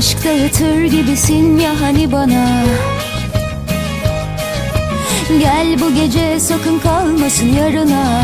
Aşk dağıtır gibisin ya hani bana? Gel bu gece sakın kalmasın yarına